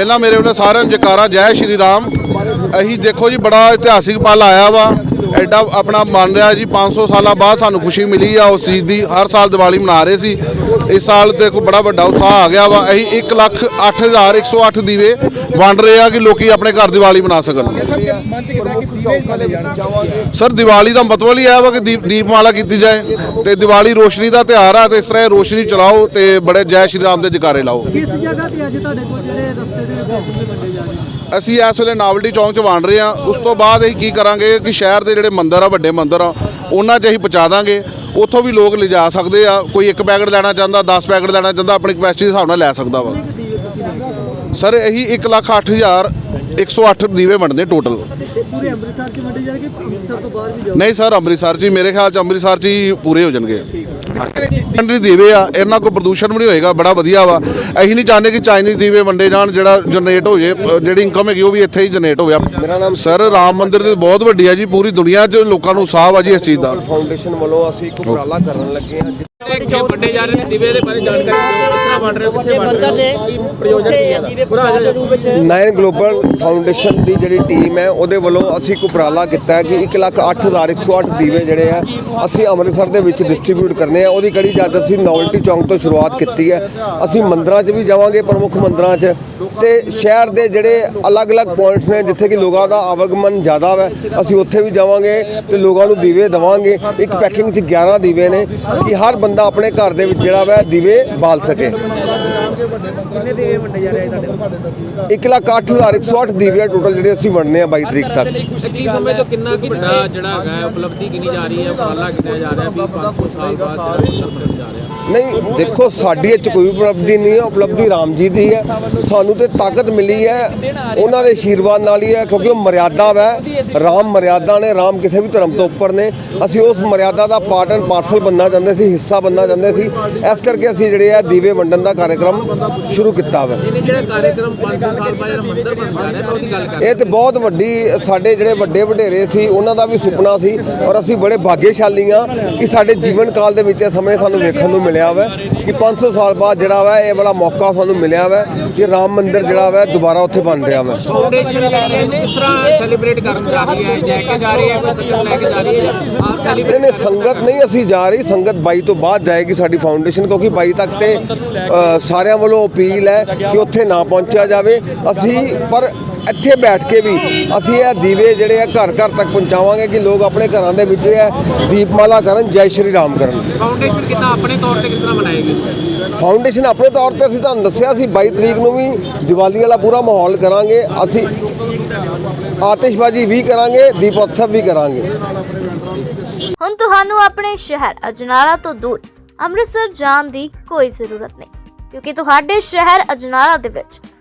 ਪਹਿਲਾਂ ਮੇਰੇ ਵੱਲੋਂ ਸਾਰਿਆਂ ਨੂੰ ਜਕਾਰਾ, ਜੈ ਸ਼੍ਰੀ ਰਾਮ। ਅਸੀਂ ਦੇਖੋ ਜੀ, ਬੜਾ ਇਤਿਹਾਸਿਕ ਪਲ ਆਇਆ ਵਾ। ਐਡਾ ਆਪਣਾ ਮੰਨ ਰਿਹਾ ਜੀ 500 ਸਾਲਾਂ ਬਾਅਦ ਸਾਨੂੰ ਖੁਸ਼ੀ ਮਿਲੀ ਆ, ਉਸ ਚੀਜ਼ ਦੀ ਹਰ ਸਾਲ ਦੀਵਾਲੀ ਮਨਾ ਰਹੇ ਸੀ। ਇਸ ਸਾਲ ਦੇਖੋ ਬੜਾ ਵੱਡਾ ਉਤਸ਼ਾਹ ਆ ਗਿਆ ਵਾ, ਅਸੀਂ 1 ਲੱਖ 8108 ਦੀਵੇ ਵੰਡ ਰਹੇ ਆ ਕਿ ਲੋਕੀ ਆਪਣੇ ਘਰ ਦੀਵਾਲੀ ਮਨਾ ਸਕਣ। ਸਰ, ਦੀਵਾਲੀ ਦਾ ਮਤਲਬ ਹੀ ਇਹ ਵਾ ਕਿ ਦੀਪ ਦੀਪਮਾਲਾ ਕੀਤੀ ਜਾਏ ਤੇ ਦੀਵਾਲੀ ਰੋਸ਼ਨੀ ਦਾ ਤਿਉਹਾਰ ਆ ਤੇ ਇਸ ਤਰ੍ਹਾਂ ਇਹ ਰੋਸ਼ਨੀ ਚਲਾਓ ਤੇ ਬੜੇ ਜੈ ਸ਼੍ਰੀ ਰਾਮ ਦੇ ਜਕਾਰੇ ਲਾਓ। ਕਿਸ ਜਗ੍ਹਾ ਤੇ ਅੱਜ ਤੁਹਾਡੇ ਕੋਲ ਜਿਹੜੇ ਰਸਤੇ ਦੇ ਵਿੱਚ ਵੰਡੇ ਜਾ ਰਹੇ ਅਸੀਂ ਇਸ ਵੇਲੇ ਨਾਵਲਟੀ ਚੌਂਕ 'ਚ ਵੰਡ ਰਹੇ ਹਾਂ। ਉਸ ਤੋਂ ਬਾਅਦ ਅਸੀਂ ਕੀ ਕਰਾਂਗੇ ਕਿ ਸ਼ਹਿਰ ਦੇ ਜਿਹੜੇ ਮੰਦਿਰ ਆ ਵੱਡੇ ਮੰਦਿਰ ਆ ਉਹਨਾਂ 'ਚ ਅਸੀਂ ਪਹੁੰਚਾ ਦਾਂਗੇ। ਉੱਥੋਂ ਵੀ ਲੋਕ ਲਿਜਾ ਸਕਦੇ ਆ। ਕੋਈ ਇੱਕ ਪੈਕਟ ਲੈਣਾ ਚਾਹੁੰਦਾ 10 ਪੈਕਟ ਲੈਣਾ ਚਾਹੁੰਦਾ ਆਪਣੀ ਕਪੈਸਿਟੀ ਦੇ ਹਿਸਾਬ ਨਾਲ ਲੈ ਸਕਦਾ ਵਾ। ਸਰ ਇਹੀ 1 ਲੱਖ 8000 108 ਦੀਵੇ ਵੰਡਦੇ ਟੋਟਲ ਪੂਰੇ ਅੰਮ੍ਰਿਤਸਰ 'ਚ ਵੰਡੇ ਜਾਣਗੇ ਅੰਮ੍ਰਿਤਸਰ ਤੋਂ ਬਾਹਰ ਵੀ ਜਾਓ ਨਹੀਂ ਸਰ ਅੰਮ੍ਰਿਤਸਰ 'ਚ ਹੀ ਮੇਰੇ ਖਿਆਲ 'ਚ ਅੰਮ੍ਰਿਤਸਰ 'ਚ ਹੀ ਪੂਰੇ ਹੋ ਜਾਣਗੇ। ਕੰਟਰੀ ਦੀਵੇ ਆ ਇਹਨਾਂ ਕੋਈ ਪ੍ਰਦੂਸ਼ਣ ਵੀ ਨਹੀਂ ਹੋਏਗਾ ਬੜਾ ਵਧੀਆ ਵਾ। ਅਸੀਂ ਨਹੀਂ ਚਾਹੁੰਦੇ ਕਿ ਚਾਈਨੀਜ਼ ਦੀਵੇ ਵੰਡੇ ਜਾਣ ਜਿਹੜਾ ਜਨਰੇਟ ਹੋ ਜੇ ਜਿਹੜੀ ਇਨਕਮ ਹੈਗੀ ਉਹ ਵੀ ਇੱਥੇ ਹੀ ਜਨਰੇਟ ਹੋਵੇ। ਮੇਰਾ ਨਾਮ ਸਰ ਰਾਮ ਮੰਦਿਰ ਤੇ ਬਹੁਤ ਵੱਡੀ ਆ ਜੀ ਪੂਰੀ ਦੁਨੀਆ 'ਚ ਲੋਕਾਂ ਨੂੰ ਉਤਸ਼ਾਹ ਆ ਜੀ ਇਸ ਚੀਜ਼ ਦਾ। ਫਾਊਂਡੇਸ਼ਨ ਵੱਲੋਂ ਅਸੀਂ ਇੱਕ ਉਪਰਾਲਾ ਕਰਨ ਲੱਗੇ ਹਾਂ ਕਿਉਂ ਵੱਡੇ ਜਾ ਰਹੇ ਨੇ ਦਿਵੇ ਦੇ ਬਾਰੇ ਜਾਣਕਾਰੀ ਦਿਓ ਕਿਸ ਤਰ੍ਹਾਂ ਵੰਡ ਰਹੇ ਹੋ ਕਿੱਥੇ ਵੰਡ ਰਹੇ ਹੋ ਕੀ ਪ੍ਰਯੋਜਨ ਕੀ ਹੈ? ਪੂਰਾ ਆ ਜਾਓ ਨਾਇਨ ਗਲੋਬਲ ਫਾਊਂਡੇਸ਼ਨ ਦੀ ਜਿਹੜੀ ਟੀਮ ਹੈ ਉਹਦੇ ਵੱਲੋਂ ਅਸੀਂ ਇੱਕ ਉਪਰਾਲਾ ਕੀਤਾ ਹੈ ਕਿ 108108 ਦੀਵੇ ਜਿਹੜੇ ਆ ਅਸੀਂ ਅੰਮ੍ਰਿਤਸਰ ਦੇ ਵਿੱਚ ਡਿਸਟ੍ਰੀਬਿਊਟ ਕਰਨੇ ਆ। ਉਹਦੀ ਕੜੀ ਜਦ ਅਸੀਂ ਨੋਵਲਟੀ ਚੌਂਕ ਤੋਂ ਸ਼ੁਰੂਆਤ ਕੀਤੀ ਹੈ ਅਸੀਂ ਮੰਦਰਾਂ 'ਚ ਵੀ ਜਾਵਾਂਗੇ ਪ੍ਰਮੁੱਖ ਮੰਦਰਾਂ 'ਚ। ਤੇ ਸ਼ਹਿਰ ਦੇ ਜਿਹੜੇ ਅਲੱਗ-ਅਲੱਗ ਪੁਆਇੰਟਸ ਨੇ ਜਿੱਥੇ ਕਿ ਲੋਕਾਂ ਦਾ ਆਵਾਗਮਨ ਜ਼ਿਆਦਾ ਹੈ ਅਸੀਂ ਉੱਥੇ ਵੀ ਜਾਵਾਂਗੇ ਤੇ ਲੋਕਾਂ ਨੂੰ ਦੀਵੇ ਦਵਾਂਗੇ। ਇੱਕ ਪੈਕਿੰਗ 'ਚ 11 ਦੀਵੇ ਨੇ ਕਿ ਹਰ ਬੰਦਾ ਆਪਣੇ ਘਰ ਦੇ ਵਿੱਚ ਜਿਹੜਾ ਵਾ ਦੀਵੇ ਬਾਲ ਸਕੇ। ਕਿੰਨੇ ਦਿਵੇ ਵੰਡੇ ਜਾ ਰਹੇ ਤੁਹਾਡੇ 1 ਲੱਖ 8108 ਦੀਵੇ ਟੋਟਲ ਜਿਹੜੇ ਅਸੀਂ ਵੰਡਨੇ ਆ 22 ਤਰੀਕ ਤੱਕ। ਕੀ ਸਮੇਂ ਤੋਂ ਕਿੰਨਾ ਕੁ ਵੱਡਾ ਜਿਹੜਾ ਹੈਗਾ ਹੈ, ਉਪਲਬਧੀ ਕਿੰਨੀ ਜਾ ਰਹੀ ਹੈ ਉਪਰਾਲਾ ਕਿੰਨਾ ਜਾ ਰਿਹਾ ਵੀ 500 ਸਾਲ ਬਾਅਦ ਜਿਹੜਾ ਜਾ ਰਿਹਾ? ਨਹੀਂ ਦੇਖੋ ਸਾਡੀ ਇਹ 'ਚ ਕੋਈ ਉਪਲਬਧੀ ਨਹੀਂ ਹੈ ਉਪਲਬਧੀ ਰਾਮ ਜੀ ਦੀ ਹੈ। ਸਾਨੂੰ ਤੇ ਤਾਕਤ ਮਿਲੀ ਹੈ ਉਹਨਾਂ ਦੇ ਆਸ਼ੀਰਵਾਦ ਨਾਲ ਹੀ ਹੈ ਕਿਉਂਕਿ ਉਹ ਮਰਿਆਦਾ ਹੈ ਰਾਮ ਮਰਿਆਦਾ ਨੇ ਰਾਮ ਕਿਸੇ ਵੀ ਧਰਮ ਤੋਂ ਉੱਪਰ ਨੇ। ਅਸੀਂ ਉਸ ਮਰਿਆਦਾ ਦਾ ਪਾਰਟ ਐਂਡ ਪਾਰਸਲ ਬੰਨਣਾ ਚਾਹੁੰਦੇ ਸੀ ਹਿੱਸਾ ਬੰਨਣਾ ਚਾਹੁੰਦੇ ਸੀ। ਇਸ ਕਰਕੇ ਅਸੀਂ ਜਿਹੜੇ ਆ ਦੀਵੇ ਵੰਡਣ ਦਾ ਕਾਰਜਕ੍ਰਮ ਸ਼ੁਰੂ ਕੀਤਾ ਵਾ। ਇਹਨੇ ਜਿਹੜਾ ਕਾਰਜਕ੍ਰਮ 500 ਸਾਲ ਬਾਅਦ ਜਿਹੜਾ ਮੰਦਿਰ ਬਣ ਜਾ ਰਿਹਾ ਮੈਂ ਉਹਦੀ ਗੱਲ ਕਰ ਇਹ ਤੇ ਬਹੁਤ ਵੱਡੀ ਸਾਡੇ ਜਿਹੜੇ ਵੱਡੇ ਵਡੇਰੇ ਸੀ ਉਹਨਾਂ ਦਾ ਵੀ ਸੁਪਨਾ ਸੀ ਔਰ ਅਸੀਂ ਬੜੇ ਭਾਗਿਆਸ਼ਾਲੀ ਹਾਂ ਕਿ ਸਾਡੇ ਜੀਵਨ ਕਾਲ ਦੇ ਵਿੱਚ ਇਹ ਸਮੇਂ ਸਾਨੂੰ ਵੇਖਣ ਨੂੰ ਮਿਲਿਆ। ਵਾ ਕਿ 500 ਸਾਲ ਬਾਅਦ ਜਿਹੜਾ ਵਾ ਇਹ ਵਾਲਾ ਮੌਕਾ ਸਾਨੂੰ ਮਿਲਿਆ ਵਾ ਕਿ ਰਾਮ ਮੰਦਿਰ ਜਿਹੜਾ ਵਾ ਦੁਬਾਰਾ ਉੱਥੇ ਬਣ ਰਿਹਾ ਵਾ। ਸੈਲੀਬ੍ਰੇਟ ਕਰਨ ਜਾ ਰਹੀ ਹੈ ਲੈ ਕੇ ਜਾ ਰਹੀ ਹੈ ਕੋਈ ਸੰਗਤ ਲੈ ਕੇ ਜਾ ਰਹੀ ਹੈ। ਜਾਂ ਆਪ ਨਹੀਂ ਸੈਲੀਬ੍ਰੇਟ ਨਹੀਂ ਸੰਗਤ ਨਹੀਂ ਅਸੀਂ ਜਾ ਰਹੀ ਸੰਗਤ 22 ਤੋਂ ਬਾਅਦ ਜਾਏਗੀ ਸਾਡੀ ਫਾਊਂਡੇਸ਼ਨ ਕਿਉਂਕਿ 22 ਤੱਕ ਤੇ ਸਾਰਿਆਂ ਵੱਲੋਂ ਅਪੀਲ ਹੈ ਕਿ ਉੱਥੇ ਨਾ ਪਹੁੰਚਿਆ ਜਾਵੇ। ਅਸੀਂ ਪਰ ਇੱਥੇ ਬੈਠ ਕੇ ਵੀ ਅਸੀਂ ਇਹ ਦੀਵੇ ਜਿਹੜੇ ਆ ਘਰ ਘਰ ਤੱਕ ਪਹੁੰਚਾਵਾਂਗੇ ਕਿ ਲੋਕ ਆਪਣੇ ਘਰਾਂ ਦੇ ਵਿੱਚ ਇਹ ਦੀਪਮਾਲਾ ਕਰਨ ਜੈ ਸ਼੍ਰੀ ਰਾਮ ਕਰਨ। ਫਾਊਂਡੇਸ਼ਨ ਕਿਤਾ ਆਪਣੇ ਤੌਰ ਤੇ ਕਿਸ ਤਰ੍ਹਾਂ ਬਣਾਏਗੀ ਫਾਊਂਡੇਸ਼ਨ ਆਪਣੇ ਤੌਰ ਤੇ ਅਸੀਂ ਤੁਹਾਨੂੰ ਦੱਸਿਆ ਸੀ 22 ਤਰੀਕ ਨੂੰ ਵੀ ਦੀਵਾਲੀ ਵਾਲਾ ਪੂਰਾ ਮਾਹੌਲ ਕਰਾਂਗੇ ਅਸੀਂ ਆਤਿਸ਼ਬਾਜ਼ੀ ਵੀ ਕਰਾਂਗੇ ਦੀਪੋਤਸਵ ਵੀ ਕਰਾਂਗੇ। ਹੁਣ ਤੁਹਾਨੂੰ ਆਪਣੇ ਸ਼ਹਿਰ ਅਜਨਾਲਾ ਤੋਂ ਦੂਰ ਅੰਮ੍ਰਿਤਸਰ ਜਾਣ ਦੀ ਕੋਈ ਜ਼ਰੂਰਤ ਨਹੀਂ ਕਿਉਂਕਿ ਤੁਹਾਡੇ ਸ਼ਹਿਰ ਅਜਨਾਲਾ ਦੇ ਵਿੱਚ